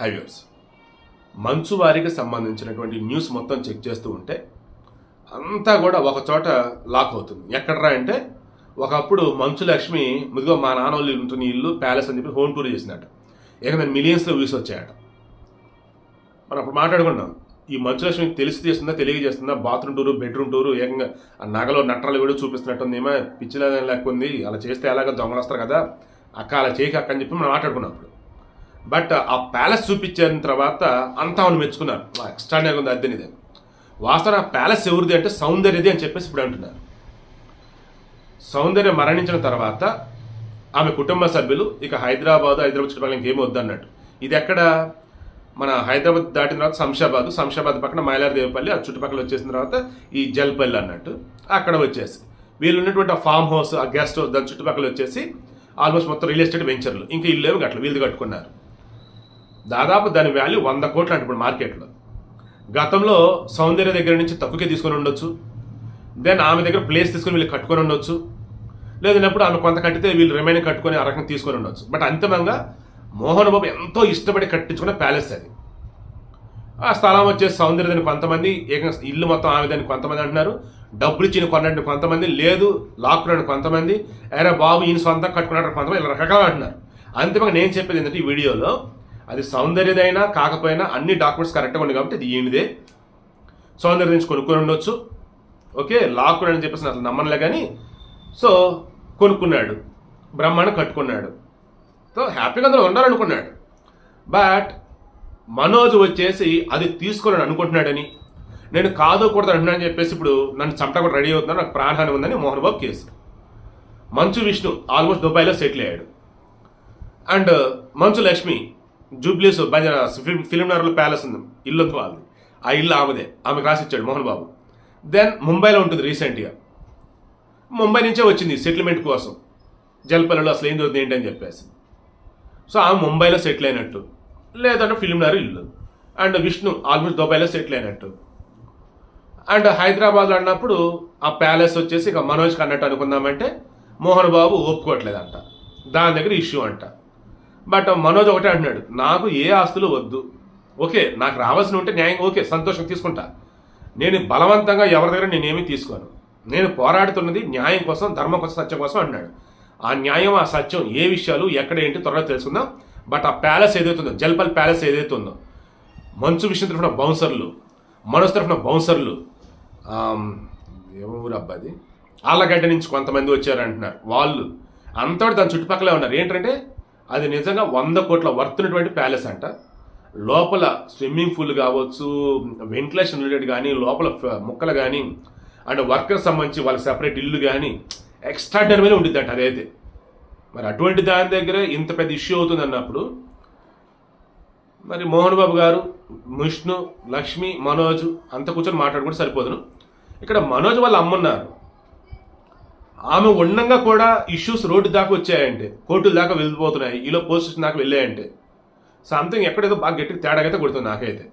Highways. మంచు వారికి సంబంధించినటువంటి న్యూస్ మొత్తం చెక్ చేస్తూ ఉంటే అంతా కూడా ఒక చోట లాక్ అవుతుంది. ఎక్కడరా అంటే ఒకప్పుడు మంచు లక్ష్మి ముదిగో మా నాన్న వాళ్ళు ఉంటున్న ఇల్లు ప్యాలెస్ అని చెప్పి హోమ్ టూర్ చేసినట్టు. ఇక నేను మిలియన్స్లో వ్యూస్ వచ్చాయట. మనం అప్పుడు మాట్లాడుకున్నాం. ఈ మంచు లక్ష్మి తెలిసి చేస్తుందా తెలియజేస్తుందా బాత్రూమ్ టూరు బెడ్రూమ్ టూరు ఏకంగా నగలో నట్రాలు కూడా చూపిస్తున్నట్టుంది ఏమో పిచ్చిలా లేకుంది అలా చేస్తే ఎలాగ దొంగలు వస్తారు కదా అక్క అలా చేయక అక్క అని చెప్పి మనం మాట్లాడుకున్నాం అప్పుడు. బట్ ఆ ప్యాలెస్ చూపించిన తర్వాత అంతా ఆమెను మెచ్చుకున్నారు. ఎక్స్ట్రాడినరీ ఉంది అద్దెనిదే వాస్తవం ఆ ప్యాలెస్ ఎవరిది అంటే సౌందర్యది అని చెప్పేసి ఇప్పుడు అంటున్నారు. సౌందర్య మరణించిన తర్వాత ఆమె కుటుంబ సభ్యులు ఇక హైదరాబాద్ హైదరాబాద్ చుట్టుపక్కల ఇంకేమి వద్దన్నట్టు. ఇది ఎక్కడ? మన హైదరాబాద్ దాటిన తర్వాత శంషాబాద్. శంషాబాద్ పక్కన మైలారదేవపల్లి ఆ చుట్టుపక్కల వచ్చేసిన తర్వాత ఈ జల్పల్లి అన్నట్టు అక్కడ వచ్చేసి వీళ్ళు ఉన్నటువంటి ఆ ఫామ్ హౌస్ ఆ గెస్ట్ హౌస్ దాని చుట్టుపక్కల వచ్చేసి ఆల్మోస్ట్ మొత్తం రియల్ ఎస్టేట్ వెంచర్లు. ఇంకా ఇల్లు ఏమి అట్లా వీళ్ళు కట్టుకున్నారు. దాదాపు దాని వాల్యూ వంద కోట్లు అంటే ఇప్పుడు మార్కెట్లో గతంలో సౌందర్య దగ్గర నుంచి తక్కువకే తీసుకొని ఉండొచ్చు. దెన్ ఆమె దగ్గర ప్లేస్ తీసుకొని వీళ్ళు కట్టుకొని ఉండొచ్చు. లేదన్నప్పుడు ఆమె కొంత కట్టితే వీళ్ళు రిమైనింగ్ కట్టుకొని ఆ రకంగా తీసుకొని ఉండొచ్చు. బట్ అంతిమంగా మోహన్ బాబు ఎంతో ఇష్టపడి కట్టించుకున్న ప్యాలెస్ అది. ఆ స్థలం వచ్చేసి సౌందర్యదని కొంతమంది ఏకంగా ఇల్లు మొత్తం ఆమె దాన్ని కొంతమంది అంటున్నారు. డబ్బులు ఇచ్చిన కొన్నట్టు కొంతమంది లేదు లాక్కున్నాడు కొంతమంది. అరే బాబు ఈయన సొంతం కట్టుకున్నాడు కొంతమంది ఇలా రకరకాలు అంటున్నారు. అంతిమంగా నేను చెప్పేది ఏంటంటే ఈ వీడియోలో అది సౌందర్యదైనా కాకపోయినా అన్ని డాక్యుమెంట్స్ కరెక్ట్గా ఉన్నాయి కాబట్టి ఇది ఈయనదే. సౌందర్య నుంచి కొనుక్కొని ఉండొచ్చు. ఓకే లాక్కున్నాడు అని చెప్పేసి అసలు నమ్మనులే కానీ సో కొనుక్కున్నాడు. బ్రహ్మాండం కట్టుకున్నాడు. సో హ్యాపీగా అందులో ఉండాలనుకున్నాడు. బట్ మనోజ్ వచ్చేసి అది తీసుకోవాలని అనుకుంటున్నాడని. నేను కాదు కూడదు అంటున్నానని చెప్పేసి ఇప్పుడు నన్ను చంపట కూడా రెడీ అవుతున్నాను నాకు ప్రాణహాని ఉందని మోహన్ బాబు కేసు. మంచు విష్ణు ఆల్మోస్ట్ దుబాయ్లో సెటిల్ అయ్యాడు. అండ్ మంచు లక్ష్మి జూబ్లీస్ ఫిల్మ్ ఫిలింనగర్లో ప్యాలెస్ ఉంది. ఇల్లు వాళ్ళది. ఆ ఇల్లు ఆమెదే. ఆమెకు రాసిచ్చాడు మోహన్ బాబు. దెన్ ముంబైలో ఉంటుంది రీసెంట్గా. ముంబై నుంచే వచ్చింది సెటిల్మెంట్ కోసం. జల్పల్లిలో అసలు ఏం జరుగుతుంది ఏంటి అని చెప్పేసి. సో ఆమె ముంబైలో సెటిల్ అయినట్టు. లేదంటే ఫిలింనగర్ ఇల్లు. అండ్ విష్ణు ఆల్మోస్ట్ దుబాయ్లో సెటిల్ అయినట్టు. అండ్ హైదరాబాద్లో అన్నప్పుడు ఆ ప్యాలెస్ వచ్చేసి ఇక మనోజ్కి అన్నట్టు అనుకుందామంటే మోహన్ బాబు ఒప్పుకోవట్లేదంట. దాని దగ్గర ఇష్యూ అంట. బట్ మనోజ్ ఒకటే అంటున్నాడు నాకు ఏ ఆస్తులు వద్దు. ఓకే నాకు రావాల్సిన ఉంటే న్యాయం ఓకే సంతోషం తీసుకుంటా. నేను బలవంతంగా ఎవరి దగ్గర నేనేమీ తీసుకోను. నేను పోరాడుతున్నది న్యాయం కోసం ధర్మం కోసం సత్యం కోసం అన్నాడు ఆ న్యాయం ఆ సత్యం ఏ విషయాలు ఎక్కడ ఏంటి త్వరగా తెలుసుకుందాం. బట్ ఆ ప్యాలెస్ ఏదైతుందో జల్పల్ ప్యాలెస్ ఏదైతే ఉందో మంచు విషయం తరఫున బౌన్సర్లు మనోజ్ తరఫున బౌన్సర్లు ఆమ్, ఏ ఊరు అబ్బాది ఆళ్ళగడ్డ నుంచి కొంతమంది వచ్చారు అంటున్నారు. వాళ్ళు అంతటి దాని చుట్టుపక్కలే ఉన్నారు. ఏంటంటే అది నిజంగా వంద కోట్ల వర్తున్నటువంటి ప్యాలెస్ అంట. లోపల స్విమ్మింగ్ పూల్ కావచ్చు వెంటిలేషన్ రిలేటెడ్ కానీ లోపల మొక్కలు ముక్కలు కానీ అండ్ వర్కర్స్ సంబంధించి వాళ్ళకి సెపరేట్ ఇల్లు కానీ ఎక్స్ట్రాడినరీగా ఉంటుంది అంట అదైతే. మరి అటువంటి దాని దగ్గర ఇంత పెద్ద ఇష్యూ అవుతుంది అన్నప్పుడు మరి మోహన్ బాబు గారు విష్ణు లక్ష్మి మనోజ్ అంత కూర్చొని మాట్లాడుకుంటే సరిపోదును. ఇక్కడ మనోజ్ వాళ్ళ అమ్మున్నారు ఆమె ఉండంగా కూడా ఇష్యూస్ రోడ్డు దాకా వచ్చాయంటే కోర్టుల దాకా వెళ్ళిపోతున్నాయి ఈలో పోలీస్ స్టేషన్ దాకా వెళ్ళాయంటే. సంథింగ్ ఎక్కడేదో బాగా గట్టిగా తేడాగైతే అయితే కొడుతుంది నాకైతే.